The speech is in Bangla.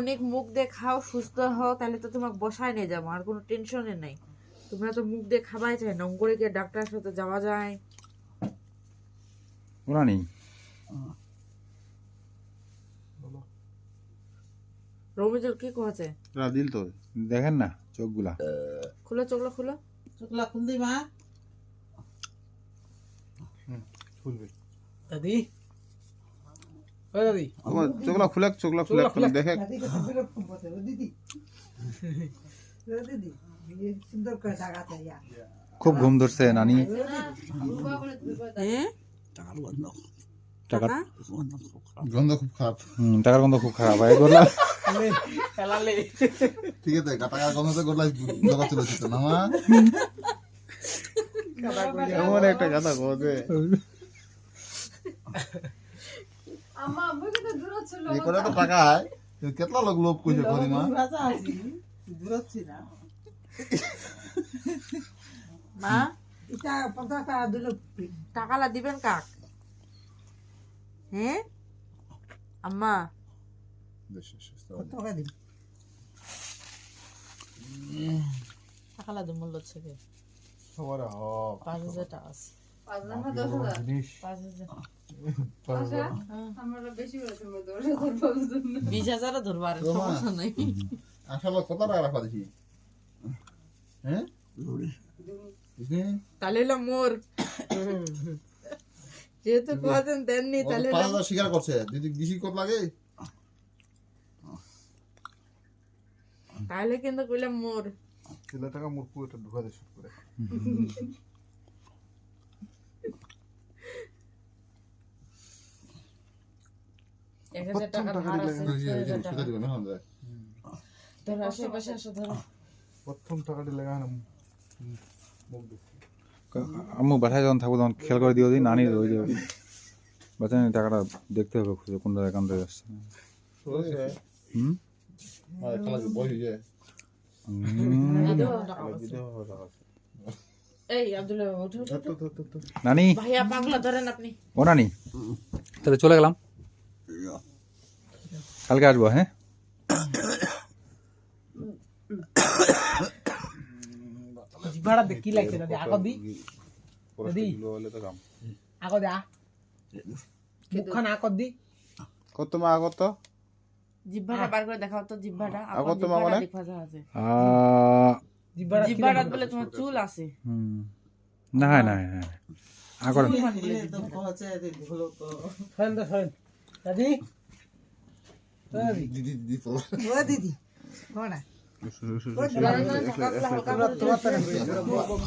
অনেক মুখ দিয়ে খাও সুস্থ হও তাহলে তো তোমাকে বসায় নিয়ে যাব আর কোনো টেনশনে নাই। তোমরা তো মুখ দিয়ে খাবাই চাই না করে গিয়ে ডাক্তারের সাথে যাওয়া যায়। ওরা নেই রমিজুল কি করেছে? দিল তো। দেখেন না চোখগুলা। খুলো চোখলো খুলো। চোখলা খুন্দি মা। খুলবে। দাদি। ও দাদি। চোখলা খুলে চোখলা খুলে চোখলা খুলে। দেখে। দিদি। দিদি সুন্দর করে টাকাতে খুব ঘুম ধরছে নানি। হ্যাঁ টাকা টাকা? গন্ধ খুব খারাপ। হুম, টাকার গন্ধ খুব খারাপ হয় ঠিক আছে টাকার গন্ধতে গোলাই দোকান চলে এসেছে না মা এমন একটা কথা বলছে। করে তো লোক লোভ করছে পরিমা ভাষা আছি মা এটা পঞ্চাশ টাকা দিল। টাকালা দিবেন কাক? হ্যাঁ আম্মা। টাকা টাকালা দিব মূল্য থেকে সবার হক পাঁচ হাজার টাকা আছে। পাঁচ হাজার। আমরা বেশি করে তুমি দৌড়ে ধরবার জন্য। বিশ হাজারও ধরবো আর সমস্যা নেই। আসলে কত টাকা রাখা দিছি হ্যাঁ? তাহলে হলো মোর। যেহেতু কোয়াছেন তেমনি তাহলে পাঁচ হাজার স্বীকার করছে। দিদি বেশি কত লাগে? তাহলে কিন্তু কইলাম মোর। ছেলে টাকা মুরকু এটা ঢুকা করে। এক হাজার টাকা ধার আছে ধরো আশেপাশে আসো ধরো। প্রথম টাকাটা লেগা না আম্মু বাসায় যখন থাকব তখন খেয়াল করে দিও দিন নানি ওই যে বাচ্চা টাকাটা দেখতে হবে খুঁজে কোনটা অ্যাকাউন্ট থেকে আসছে হুম। নানি। ভাইয়া পাগলা ধরেন আপনি। ও নানি। তাহলে চলে গেলাম। কালকে আসব হ্যাঁ? জিভাটা দেখি লাগছে? দাদি আগত দি। দাদি আগত দে মুখখান আগত দি। কত মা আগত জিহ্বাটা বার করে দেখাও তো জিহ্বাটা আগত আপনার তোমার জিহ্বাটা মনে? দেখা যাচ্ছে জিভাটা জিহ্বাটা বলে তোমার চুল আছে। হুম। না না না আগর সরেন তো সরেন দাদি ও দাদি দিদি দিদি তো ও